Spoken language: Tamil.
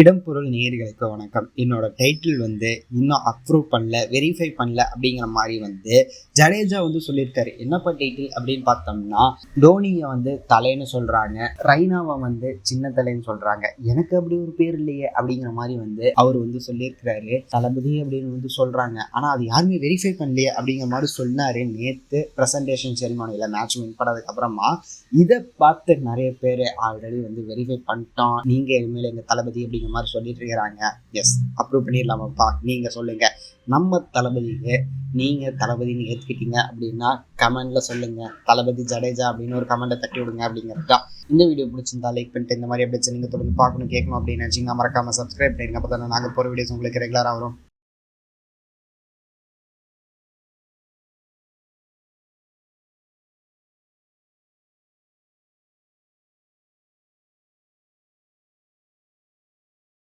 இடம்பொருள் நேயர்களுக்கு வணக்கம். என்னோட டைட்டில் வந்து இன்னும் அப்ரூவ் பண்ணல வெரிஃபை பண்ணல அப்படிங்கிற மாதிரி வந்து ஜடேஜா வந்து சொல்லியிருக்காரு. என்னப்பா டைட்டில் அப்படின்னு பார்த்தோம்னா தோனியை வந்து தலைன்னு சொல்கிறாங்க ரைனாவை வந்து சின்ன தலைன்னு சொல்கிறாங்க எனக்கு அப்படி ஒரு பேர் இல்லையே அப்படிங்கிற மாதிரி வந்து அவர் வந்து சொல்லியிருக்கிறாரு. தளபதி அப்படின்னு வந்து சொல்கிறாங்க ஆனால் அது யாருமே வெரிஃபை பண்ணலையே அப்படிங்கிற மாதிரி சொன்னார். நேற்று ப்ரெசன்டேஷன் செரிமானியில் மேட்ச் வின் பண்ணதுக்கு அப்புறமா இதை பார்த்து நிறைய பேர் ஆல்ரெடி வந்து வெரிஃபை பண்ணிட்டோம். நீங்கள் இனிமேல் எங்கள் தளபதி அப்படி அப்படிங்கிற மாதிரி சொல்லிட்டு இருக்கிறாங்க. எஸ் அப்ரூவ் பண்ணிடலாமாப்பா? நீங்க சொல்லுங்க. நம்ம தளபதிக்கு நீங்க தளபதின்னு ஏத்துக்கிட்டீங்க அப்படின்னா கமெண்ட்ல சொல்லுங்க. தளபதி ஜடேஜா அப்படின்னு ஒரு கமெண்ட்டை தட்டி விடுங்க அப்படிங்கிறது தான் இந்த வீடியோ பிடிச்சிருந்தா லைக் பண்ணிட்டு இந்த மாதிரி அப்படிச்சு நீங்க தொடர்ந்து பார்க்கணும் கேட்கணும் அப்படின்னு நினைச்சீங்கன்னா மறக்காம சப்ஸ்கிரைப் பண்ணிருங்க அப்போ தானே நாங்கள் போகிற வீடியோஸ் உங்களுக்கு ரெகுலராக வரும்.